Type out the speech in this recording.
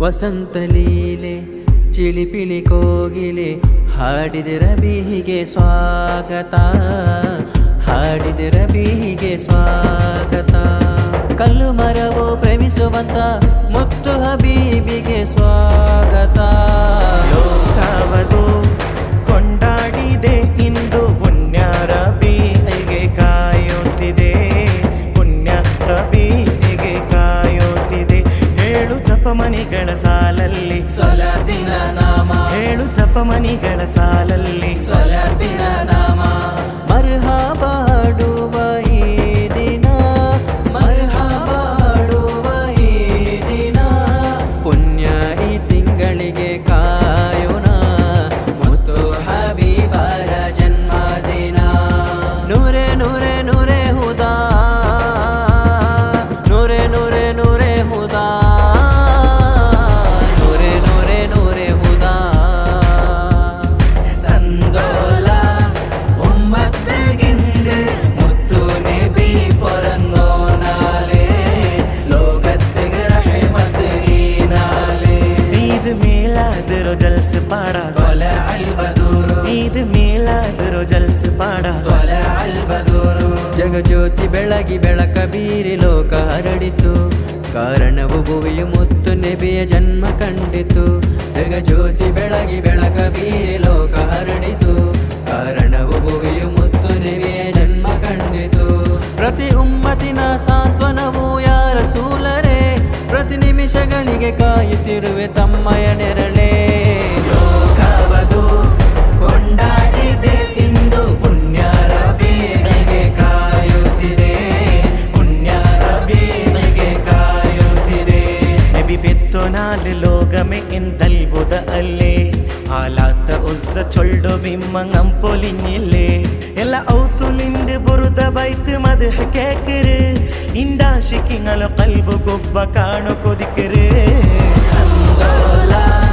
ವಸಂತ ಲೀಲೆ ಚಿಳಿಪಿಳಿ ಕೋಗಿಲೆ, ಹಾಡಿದರ ಬೀಹಿಗೆ ಸ್ವಾಗತ. ಹಾಡಿದರ ಬೀಹಿಗೆ ಸ್ವಾಗತ. ಕಲ್ಲು ಮರವು ಪ್ರೇಮಿಸುವಂತ ಮುತ್ತು ಹಬೀಬಿಗೆ ಸ್ವಾಗತ. ಹೇಳು ಮನಿಗಳ ಸಾಲಲ್ಲಿ. ನೂರೇ ನಾಮ. ನೂ ಹಾಡುವ ಈ ದಿನ. ಮರ್ಹಾಬ ಈ ದಿನ. ಪುಣ್ಯ ಈ ತಿಂಗಳಿಗೆ ಕಾಯೋಣ. ಮುತ್ತು ಹಬೀಬರ ಜನ್ಮದಿನ. ನೂರೆ ನೂರೆ ನೂರೆ ಮೇಲಾದರೂ ಜಲ್ಸ್ ಪಾಡ. ಕೊಲೆ ಅಲ್ಬದೂರು. ಇದು ಮೇಲಾದಿರೋ ಜಲ್ಸ್ ಪಾಡ. ಕೊಲೆ ಅಲ್ಬದೂರು. ಜಗಜ್ಯೋತಿ ಬೆಳಗಿ ಬೆಳಕ ಬೀರಿ ಲೋಕ ಹರಡಿತು. ಕಾರಣವು ಭುವಿಯು ಮುತ್ತು ನೆಬಿಯ ಜನ್ಮ ಕಂಡಿತು. ಜಗ ಜಗಜ್ಯೋತಿ ಬೆಳಗಿ ಬೆಳಕ ಬೀರಿ ಲೋಕ ಹರಡಿತು. ನಿಮಿಷಗಳಿಗೆ ಕಾಯುತ್ತಿರುವೆ ತಮ್ಮಯ ನೆರಳೇ ಲೋಕವದು ಕೊಂಡಾಡಿದೆ ಇಂದು ಪುಣ್ಯ ರಬೀಗೆ ಕಾಯುತ್ತಿದೆ ಪುಣ್ಯ ರಬೀಗೆ ಕಾಯುತ್ತಿದೆ നബി പെത്തൊനാല് ലോകമെ എന്തൽബുദ അല്ലേ ആലാത്ത ഉസ്സ ചൊല്ലു ബിമ്മങ്ങം പൊലിഞ്ഞില്ലേ ಎಲ್ಲ ಔತುಲಿಂದ ಬುರುದ ಬೈತ್ ಮದ ಕೇಕರು ಇಂದಾಶಿಕಿಂಗಲ ಕಲ್ಬು ಗೊಬ್ಬ ಕಾಣು ಸಂದೋಲ ಉಮ್ಮತ್ತ